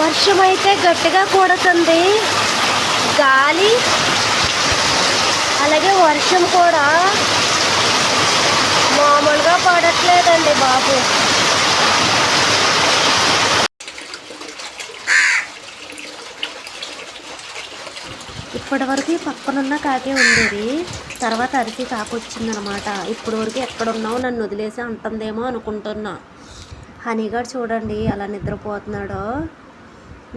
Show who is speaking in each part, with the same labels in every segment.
Speaker 1: వర్షం అయితే గట్టిగా కూడుతుంది. గాలి అలాగే వర్షం కూడా. మామూలుగా పడట్లేదండి బాబు. ఇప్పటి వరకు పక్కనున్న కాకే ఉండేది. తర్వాత అరిసి కాకొచ్చిందనమాట ఇప్పటి వరకు ఎక్కడున్నావు నన్ను వదిలేసి అంటుందేమో అనుకుంటున్నా. హనీగాడు చూడండి అలా నిద్రపోతున్నాడో.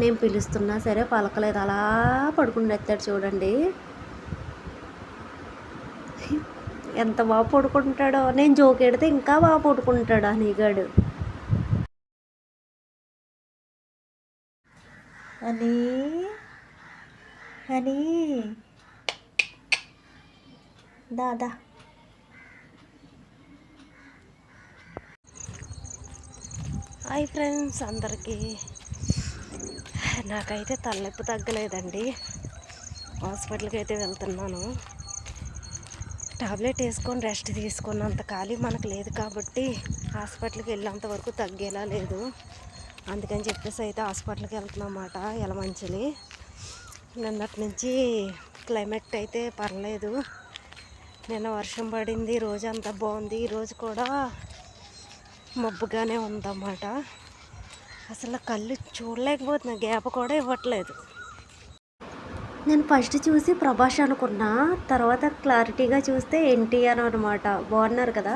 Speaker 1: నేను పిలుస్తున్నా సరే పలకలేదు. అలా పడుకుని ఎత్తాడు చూడండి. ఎంత బాగా పడుకుంటాడో. నేను జోకెడితే ఇంకా బాగా పడుకుంటాడు నీగాడు. అని అని. దాదా హాయ్ ఫ్రెండ్స్ అందరికీ. నాకైతే తలనొప్పి తగ్గలేదండి. హాస్పిటల్కి అయితే వెళ్తున్నాను. టాబ్లెట్ వేసుకొని రెస్ట్ తీసుకున్నంత ఖాళీ మనకు లేదు కాబట్టి హాస్పిటల్కి వెళ్ళేంత వరకు తగ్గేలా లేదు. అందుకని చెప్పేసి అయితే హాస్పిటల్కి వెళ్తున్నామాట ఎలమంచిలి నిన్నటి నుంచి క్లైమేట్ అయితే పర్లేదు. నిన్న వర్షం పడింది రోజు అంతా బాగుంది. ఈరోజు కూడా మబ్బుగానే ఉందన్నమాట. అసలు కళ్ళు చూడలేకపోతున్నా గ్యాప్ కూడా ఇవ్వట్లేదు. నేను ఫస్ట్ చూసి ప్రభాస్ అనుకున్నా తర్వాత క్లారిటీగా చూస్తే ఎన్టీఆర్ అనమాట బాగున్నారు కదా?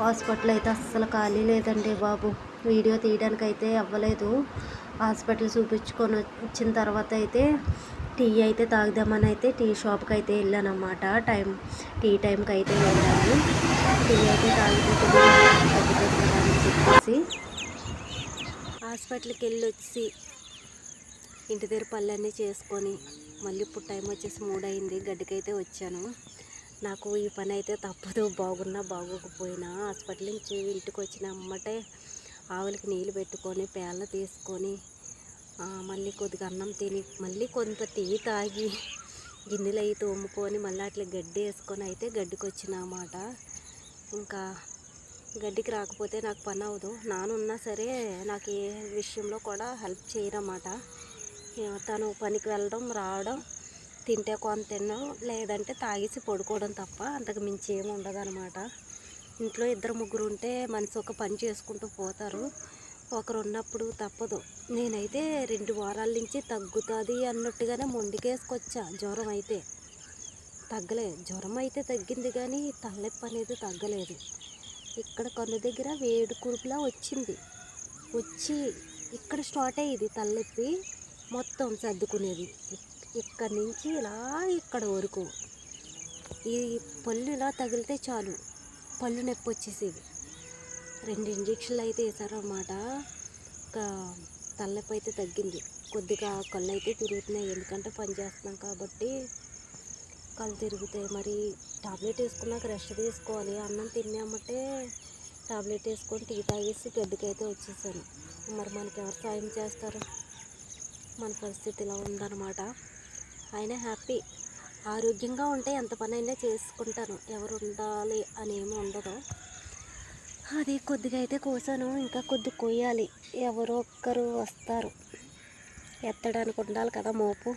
Speaker 1: హాస్పిటల్ అయితే అస్సలు ఖాళీ లేదండి బాబు. వీడియో తీయడానికి అయితే అవ్వలేదు. హాస్పిటల్ చూపించుకొని వచ్చిన తర్వాత అయితే టీ అయితే తాగుదామని అయితే టీ షాప్కి అయితే వెళ్ళాను టైం టీ టైంకి అయితే వెళ్ళాను టీ అయితే తాగితే చెప్పేసి హాస్పిటల్కి వెళ్ళి వచ్చి ఇంటి దగ్గర పళ్ళన్నీ చేసుకొని మళ్ళీ ఇప్పుడు టైం వచ్చేసి మూడైంది గడ్డికైతే వచ్చాను. నాకు ఈ పని అయితే తప్పదు బాగున్నా బాగోకపోయినా హాస్పిటల్ నుంచి ఇంటికి వచ్చిన అమ్మటే ఆవులకి నీళ్ళు పెట్టుకొని పేళ్ళ తీసుకొని మళ్ళీ కొద్దిగా అన్నం తిని మళ్ళీ కొంత టీ తాగి గిన్నెలు అవి తోముకొని మళ్ళీ అట్లా గడ్డి వేసుకొని అయితే గడ్డికి వచ్చిన అన్నమాట. ఇంకా గడ్డికి రాకపోతే నాకు పని అవ్వదు. నానున్నా సరే నాకు ఏ విషయంలో కూడా హెల్ప్ చేయరన్నమాట. తను పనికి వెళ్ళడం రావడం తింటే కొంత తినడం లేదంటే తాగేసి పడుకోవడం తప్ప అంతకు మించి ఏమి ఉండదు అనమాట ఇంట్లో ఇద్దరు ముగ్గురు ఉంటే మనిషి ఒక పని చేసుకుంటూ పోతారు. ఒకరు ఉన్నప్పుడు తప్పదు. నేనైతే రెండు వారాల నుంచి తగ్గుతుంది అన్నట్టుగానే మొండికేసుకొచ్చా. జ్వరం అయితే తగ్గలేదు జ్వరం అయితే తగ్గింది కానీ తలనొప్పి అనేది తగ్గలేదు. ఇక్కడ కన్ను దగ్గర వేడి కురుపులా వచ్చింది. వచ్చి ఇక్కడ స్టార్ట్ అయ్యేది తలనొప్పి మొత్తం సర్దుకునేది. ఇక్కడ ఇక్కడి నుంచి ఇలా ఇక్కడ వరకు. ఈ పళ్ళు ఇలా తగిలితే చాలు. పళ్ళు నొప్పి వచ్చేసేది. రెండు ఇంజక్షన్లు అయితే వేసారన్నమాట ఒక తలనొప్పి అయితే తగ్గింది. కొద్దిగా కళ్ళు అయితే తిరుగుతున్నాయి. ఎందుకంటే పని చేస్తున్నాం కాబట్టి కళ్ళు తిరుగుతాయి. మరి టాబ్లెట్ వేసుకున్నాక రెస్ట్ తీసుకోవాలి అన్నం తిన్నామంటే టాబ్లెట్ వేసుకొని టీ తాగేసి గడ్డికైతే వచ్చేసాను. మరి మనకి ఎవరు సాయం చేస్తారు? మన పరిస్థితి ఇలా ఉందన్నమాట. అయినా హ్యాపీ. ఆరోగ్యంగా ఉంటే ఎంత పని అయినా చేసుకుంటాను. ఎవరు ఉండాలి అని ఏమి ఉండదు. అది కొద్దిగా అయితే కోసాను. ఇంకా కొద్ది కొయ్యాలి. ఎవరో ఒక్కరు వస్తారు. ఎత్తడానికి ఉండాలి కదా మోపు.